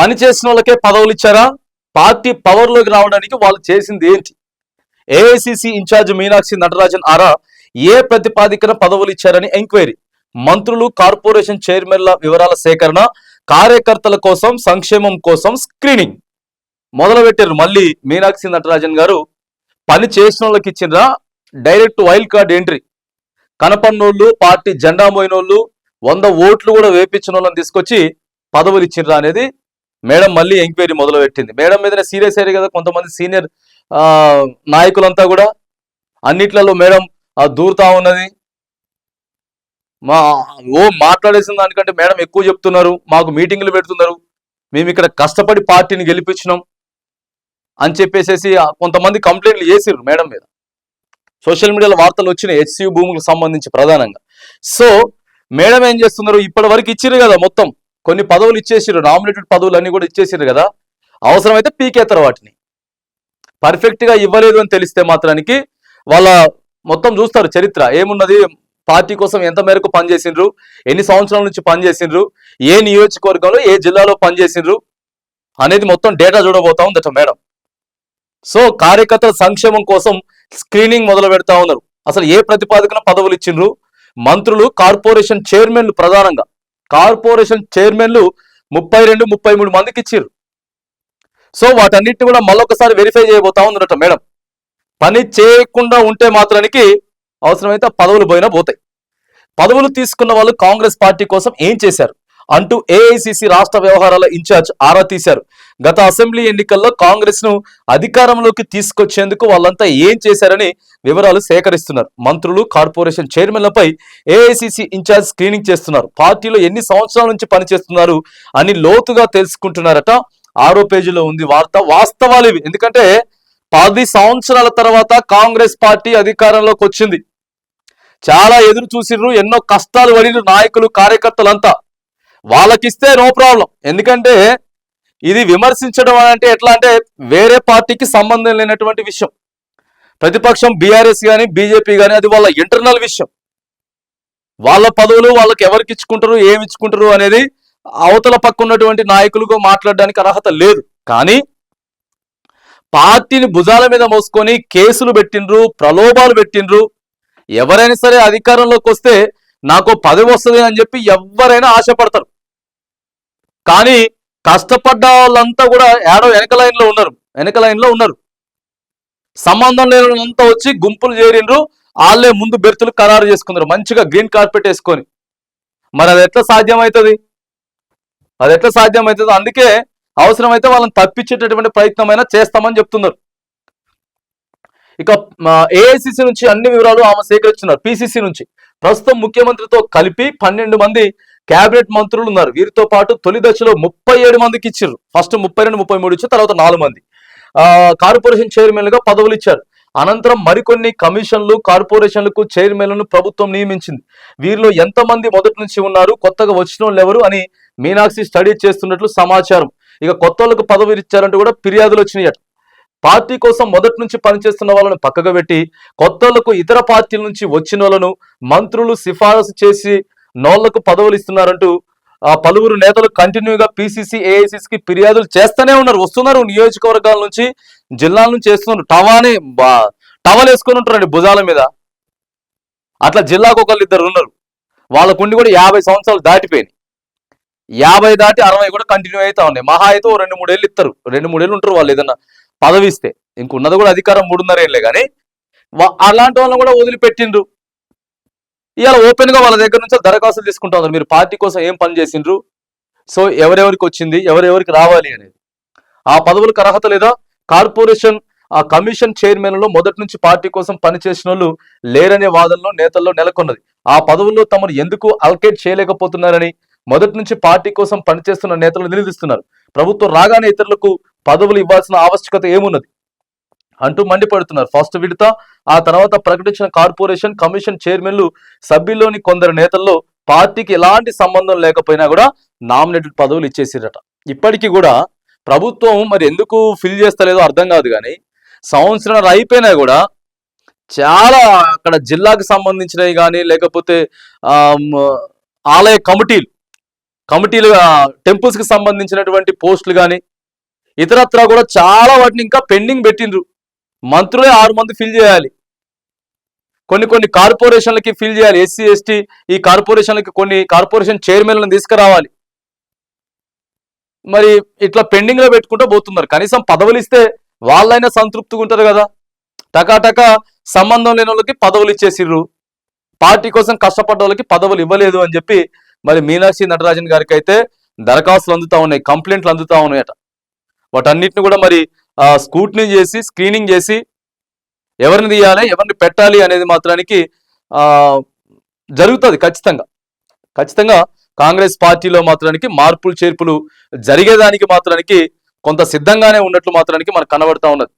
పని చేసిన వాళ్ళకే పదవులు ఇచ్చారా? పార్టీ పవర్లోకి రావడానికి వాళ్ళు చేసింది ఏంటి? AICC in charge Meenakshi Natarajan ఆరా ఏ ప్రతిపాదికన పదవులు ఇచ్చారని ఎంక్వైరీ? మంత్రులు కార్పొరేషన్ చైర్మన్ల వివరాల సేకరణ కార్యకర్తల కోసం సంక్షేమం కోసం స్క్రీనింగ్ మొదలు పెట్టారు మళ్ళీ మీనాక్షి నటరాజన్ గారు. పని చేసిన వాళ్ళకి ఇచ్చిండ్రా? డైరెక్ట్ వైల్డ్ కార్డ్ ఎంట్రీ కనపన్నోళ్ళు పార్టీ జెండా మోయినోళ్ళు వంద ఓట్లు కూడా వేపించిన వాళ్ళని తీసుకొచ్చి పదవులు ఇచ్చిండ్రా అనేది మేడం మళ్ళీ ఎంక్వైరీ మొదలు పెట్టింది మేడం మీదనే సీరియస్ అయ్యారు కదా కొంతమంది సీనియర్ నాయకులంతా కూడా. అన్నిట్లలో మేడం దూరుతా ఉన్నది. మా ఓ మాట్లాడేసిన దానికంటే మేడం ఎక్కువ చెప్తున్నారు. మాకు మీటింగ్లు పెడుతున్నారు. మేము ఇక్కడ కష్టపడి పార్టీని గెలిపించినాం అని చెప్పేసేసి కొంతమంది కంప్లైంట్లు చేసిర్రు మేడం మీద. సోషల్ మీడియాలో వార్తలు వచ్చినాయి హెచ్సియు భూములకు సంబంధించి ప్రధానంగా. సో మేడం ఏం చేస్తున్నారు? ఇప్పటి వరకు ఇచ్చిర్రు కదా మొత్తం. కొన్ని పదవులు ఇచ్చేసారు నామినేటెడ్ పదవులు అన్ని కూడా ఇచ్చేసారు కదా. అవసరమైతే పీకేస్తారు వాటిని. పర్ఫెక్ట్గా ఇవ్వలేదు అని తెలిస్తే మాత్రానికి వాళ్ళ మొత్తం చూస్తారు చరిత్ర. ఏమున్నది? పార్టీ కోసం ఎంత మేరకు పనిచేసిండ్రు ఎన్ని సంవత్సరాల నుంచి పనిచేసిండ్రు ఏ నియోజకవర్గంలో ఏ జిల్లాలో పనిచేసిండ్రు అనేది మొత్తం డేటా చూడబోతా ఉందట మేడం. సో కార్యకర్తల సంక్షేమం కోసం స్క్రీనింగ్ మొదలు పెడతా ఉన్నారు. అసలు ఏ ప్రతిపాదకన పదవులు ఇచ్చిండ్రు? మంత్రులు కార్పొరేషన్ చైర్మన్లు ప్రధానంగా. కార్పొరేషన్ చైర్మన్లు ముప్పై రెండు ముప్పై మూడు మందికి ఇచ్చారు సో వాటన్నిటిని కూడా మళ్ళొకసారి వెరిఫై చేయబోతా ఉందట మేడం. పని చేయకుండా ఉంటే మాత్రానికి అవసరమైతే పదవులు పోయినా పోతాయి. పదవులు తీసుకున్న వాళ్ళు కాంగ్రెస్ పార్టీ కోసం ఏం చేశారు? అంటూ ఏఐసిసి రాష్ట్ర వ్యవహారాల ఇన్ఛార్జ్ ఆరా తీశారు. గత అసెంబ్లీ ఎన్నికల్లో కాంగ్రెస్ను అధికారంలోకి తీసుకొచ్చేందుకు వాళ్ళంతా ఏం చేశారని వివరాలు సేకరిస్తున్నారు. మంత్రులు కార్పొరేషన్ చైర్మన్లపై ఏఐసిసి ఇన్ఛార్జ్ స్క్రీనింగ్ చేస్తున్నారు. పార్టీలో ఎన్ని సంవత్సరాల నుంచి పనిచేస్తున్నారు అని లోతుగా తెలుసుకుంటున్నారట. ఆరో పేజీలో ఉంది వార్త. వాస్తవాలు ఇవి. ఎందుకంటే పది సంవత్సరాల తర్వాత కాంగ్రెస్ పార్టీ అధికారంలోకి వచ్చింది. చాలా ఎదురు చూసిర్రు ఎన్నో కష్టాలు పడిన నాయకులు కార్యకర్తలంతా. వాళ్ళకిస్తే నో ప్రాబ్లం. ఎందుకంటే ఇది విమర్శించడం అంటే ఎట్లా అంటే వేరే పార్టీకి సంబంధం లేనటువంటి విషయం. ప్రతిపక్షం బీఆర్ఎస్ కానీ బీజేపీ కానీ అది వాళ్ళ ఇంటర్నల్ విషయం. వాళ్ళ పదవులు వాళ్ళకి ఎవరికి ఇచ్చుకుంటారు ఏమి ఇచ్చుకుంటారు అనేది అవతల పక్క ఉన్నటువంటి నాయకులకు మాట్లాడడానికి అర్హత లేదు. కానీ పార్టీని భుజాల మీద మోసుకొని కేసులు పెట్టిండ్రు ప్రలోభాలు పెట్టిండ్రు. ఎవరైనా సరే అధికారంలోకి వస్తే నాకు పదవి వస్తుంది అని చెప్పి ఎవరైనా ఆశపడతారు. కానీ కష్టపడ్డ వాళ్ళంతా కూడా ఏడో వెనక లైన్లో ఉన్నారు. వెనక లైన్లో ఉన్నారు. సంబంధం లేని వాళ్ళంతా వచ్చి గుంపులు చేరిండ్రు. వాళ్ళే ముందు బెర్తులు ఖరారు చేసుకున్నారు. మంచిగా గ్రీన్ కార్పెట్ వేసుకొని. మరి అది ఎట్లా సాధ్యమవుతుంది అది ఎట్లా సాధ్యమవుతుంది అందుకే అవసరమైతే వాళ్ళని తప్పించేటటువంటి ప్రయత్నమైనా చేస్తామని చెప్తున్నారు. ఇక ఏఐసిసి నుంచి అన్ని వివరాలు ఆమె సేకరిస్తున్నారు. పిసిసి నుంచి. ప్రస్తుతం ముఖ్యమంత్రితో కలిపి పన్నెండు మంది కేబినెట్ మంత్రులు ఉన్నారు. వీరితో పాటు తొలి దశలో ముప్పై ఏడు మందికి ఇచ్చారు ఫస్ట్ ముప్పై రెండు ముప్పై మూడు ఇచ్చారు తర్వాత నాలుగు మంది. కార్పొరేషన్ చైర్మన్లుగా పదవులు ఇచ్చారు. అనంతరం మరికొన్ని కమిషన్లు కార్పొరేషన్లకు చైర్మన్లను ప్రభుత్వం నియమించింది. వీరిలో ఎంతమంది మొదటి నుంచి ఉన్నారు కొత్తగా వచ్చిన వాళ్ళు ఎవరు అని మీనాక్షి స్టడీ చేస్తున్నట్లు సమాచారం. ఇక కొత్త వాళ్ళకు పదవి ఇచ్చారంటూ కూడా ఫిర్యాదులు వచ్చినాయట. పార్టీ కోసం మొదటి నుంచి పనిచేస్తున్న వాళ్ళను పక్కకు పెట్టి కొత్తలకు ఇతర పార్టీల నుంచి వచ్చిన వాళ్ళను మంత్రులు సిఫారసు చేసి నోళ్ళకు పదవులు ఇస్తున్నారంటూ ఆ పలువురు నేతలు కంటిన్యూగా పిసిసి ఏఐసిసి ఫిర్యాదులు చేస్తూనే ఉన్నారు. వస్తున్నారు నియోజకవర్గాల నుంచి జిల్లాల నుంచి చేస్తున్నారు టవానే టవల్ వేసుకొని ఉంటారండి భుజాల మీద. అట్లా జిల్లాకు ఒకళ్ళు ఇద్దరు ఉన్నారు. వాళ్ళకుండి కూడా యాభై సంవత్సరాలు దాటిపోయినాయి యాభై దాటి అరవై కూడా కంటిన్యూ అవుతా ఉన్నాయి మహా అయితే ఓ రెండు మూడేళ్ళు ఇస్తారు. రెండు మూడేళ్ళు ఉంటారు వాళ్ళు ఏదన్నా. పదవిస్తే. ఇంకున్నది కూడా అధికారం మూడున్నర ఏళ్ళే కానీ వా- అలాంటి వాళ్ళని కూడా వదిలిపెట్టిండ్రు. ఇవాళ ఓపెన్గా వాళ్ళ దగ్గర నుంచి దరఖాస్తులు తీసుకుంటా మీరు పార్టీ కోసం ఏం పని చేసిండ్రు? సో ఎవరెవరికి వచ్చింది? ఎవరెవరికి రావాలి అనేది. ఆ పదవులకు అర్హత లేదా? కార్పొరేషన్ ఆ కమిషన్ చైర్మన్లో మొదటి నుంచి పార్టీ కోసం పనిచేసిన వాళ్ళు లేరనే వాదనలో నేతల్లో నెలకొన్నది. ఆ పదవుల్లో తమను ఎందుకు అల్కేట్ చేయలేకపోతున్నారని మొదటి నుంచి పార్టీ కోసం పనిచేస్తున్న నేతలు నిలదీస్తున్నారు. ప్రభుత్వం రాగానే ఇతరులకు పదవులు ఇవ్వాల్సిన ఆవశ్యకత ఏమున్నది? అంటూ మండిపడుతున్నారు. ఫస్ట్ విడత ఆ తర్వాత ప్రకటించిన కార్పొరేషన్ కమిషన్ చైర్మన్లు సభ్యుల్లోని కొందరు నేతల్లో పార్టీకి ఎలాంటి సంబంధం లేకపోయినా కూడా నామినేటెడ్ పదవులు ఇచ్చేసిరట ఇప్పటికీ కూడా ప్రభుత్వం మరి ఎందుకు ఫిల్ చేస్తలేదో అర్థం కాదు కానీ సంవత్సరం అయిపోయినా కూడా చాలా అక్కడ జిల్లాకు సంబంధించినవి కానీ లేకపోతే ఆలయ కమిటీలు కమిటీలు టెంపుల్స్కి సంబంధించినటువంటి పోస్టులు కానీ ఇతరత్ర కూడా చాలా వాటిని ఇంకా పెండింగ్ పెట్టిండ్రు. మంత్రులే ఆరు మంది ఫిల్ చేయాలి. కొన్ని కొన్ని కార్పొరేషన్లకి ఫిల్ చేయాలి. ఎస్సీ ఎస్టీ ఈ కార్పొరేషన్లకి కొన్ని కార్పొరేషన్ చైర్మన్లను తీసుకురావాలి. మరి ఇట్లా పెండింగ్లో పెట్టుకుంటూ పోతున్నారు. కనీసం పదవులు ఇస్తే వాళ్ళైనా సంతృప్తిగా ఉంటారు కదా. టకాటక సంబంధం లేని వాళ్ళకి పదవులు ఇచ్చేసిర్రు. పార్టీ కోసం కష్టపడ్డ వాళ్ళకి పదవులు ఇవ్వలేదు అని చెప్పి మరి మీనాక్షి నటరాజన్ గారికి అయితే దరఖాస్తులు అందుతా ఉన్నాయి. కంప్లైంట్లు అందుతా ఉన్నాయట వాటన్నిటిని కూడా మరి స్కూట్ని చేసి స్క్రీనింగ్ చేసి ఎవరిని తీయాలి ఎవరిని పెట్టాలి అనేది మాత్రానికి జరుగుతుంది ఖచ్చితంగా. ఖచ్చితంగా కాంగ్రెస్ పార్టీలో మాత్రానికి మార్పులు చేర్పులు జరిగేదానికి మాత్రానికి కొంత సిద్ధంగానే ఉన్నట్లు మాత్రానికి మనకు కనబడతా ఉన్నది.